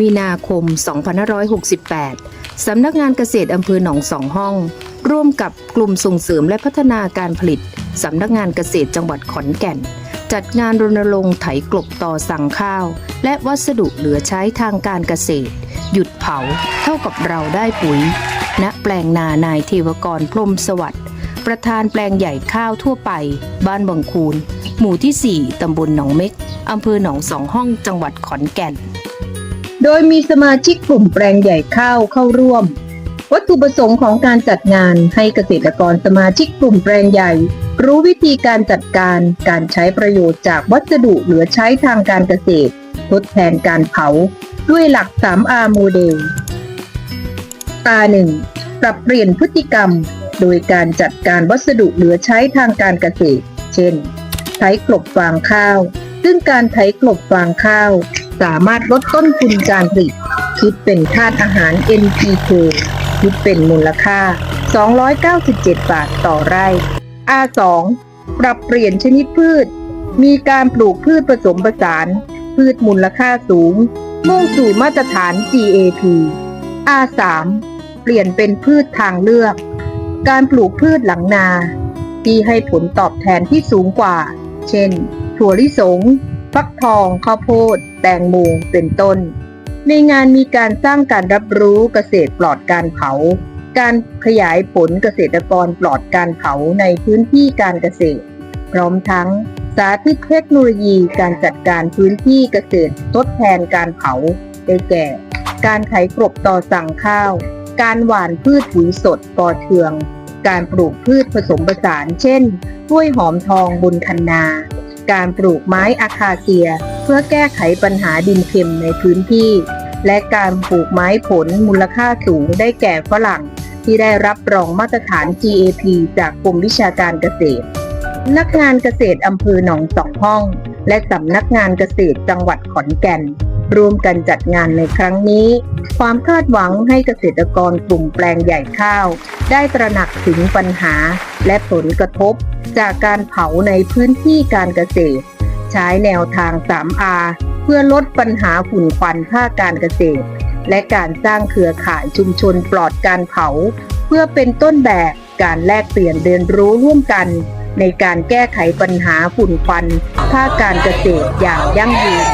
มีนาคม 2568 สำนักงานเกษตรอำเภอหนองสองห้อง ร่วมกับกลุ่มส่งเสริมและพัฒนาการผลิต สำนักงานเกษตรจังหวัดขอนแก่น จัดงานรณรงค์ไถกลบต่อสั่งข้าว และวัสดุเหลือใช้ทางการเกษตร หยุดเผา เท่ากับเราได้ปุ๋ย ณ แปลงนานายเทวกรพรมสวัสดิ์ประธานแปลงใหญ่ข้าวทั่วไป บ้านบังคูน หมู่ที่ 4 ตำบลหนองเม็ก อำเภอหนองสองห้อง จังหวัดขอนแก่น โดยมีสมาชิกกลุ่มแปลงใหญ่ข้าวเข้าร่วม วัตถุประสงค์ของการจัดงานให้เกษตรกรสมาชิกกลุ่มแปลงใหญ่ รู้วิธีการจัดการการใช้ประโยชน์จากวัสดุเหลือใช้ทางการเกษตร ทดแทนการเผา ด้วยหลัก 3R โมเดล ตา 1. ปรับเปลี่ยนพฤติกรรม โดยการจัดการวัสดุเหลือใช้ทางการเกษตร เช่นไถกลบฟางข้าว ซึ่งการไถกลบฟางข้าว สามารถลดต้นทุนการผลิตคิดเป็นธาตุอาหาร NPK คิดเป็นมูลค่า 297 บาทต่อไร่ R2 ปรับเปลี่ยนชนิดพืช มีการปลูกพืชผสมผสาน พืชมูลค่าสูง มุ่งสู่มาตรฐาน GAP R3 เปลี่ยนเป็นพืชทางเลือก การปลูกพืชหลังนา ที่ให้ผลตอบแทนที่สูงกว่า เช่น ถั่วลิสง ฟักทองข้าวโพด แตงโมเป็นต้น ในงานมีการสร้างการรับรู้เกษตรปลอดการเผา การขยายผลเกษตรกรปลอดการเผาในพื้นที่การเกษตร พร้อมทั้งสาธิตเทคโนโลยีการจัดการพื้นที่เกษตรทดแทนการเผาได้แก่ การไถกลบต่อสั่งข้าว การหว่านพืชปุ๋ยสดปอเทือง การปลูกพืชผสมผสานเช่นกล้วยหอมทองบนคันนา การปลูกไม้อาคาเซีย เพื่อแก้ไขปัญหาดินเค็มในพื้นที่ และการปลูกไม้ผลมูลค่าสูงได้แก่ฝรั่ง ที่ได้รับรองมาตรฐาน GAP จากกรมวิชาการเกษตรนักงานเกษตรอำเภอหนองสองห้อง และสำนักงานเกษตรจังหวัดขอนแก่นร่วมกันจัดงานในครั้งนี้ ความคาดหวังให้เกษตรกรกลุ่มแปลงใหญ่ข้าว ได้ตระหนักถึงปัญหาและผลกระทบ จากการเผาในพื้นที่การเกษตร ใช้แนวทาง 3R เพื่อลดปัญหาฝุ่นควันภาคการเกษตร และการสร้างเครือข่ายชุมชนปลอดการเผา เพื่อเป็นต้นแบบการแลกเปลี่ยนเรียนรู้ร่วมกัน ในการแก้ไขปัญหาฝุ่นควันภาคการเกษตรอย่างยั่งยืน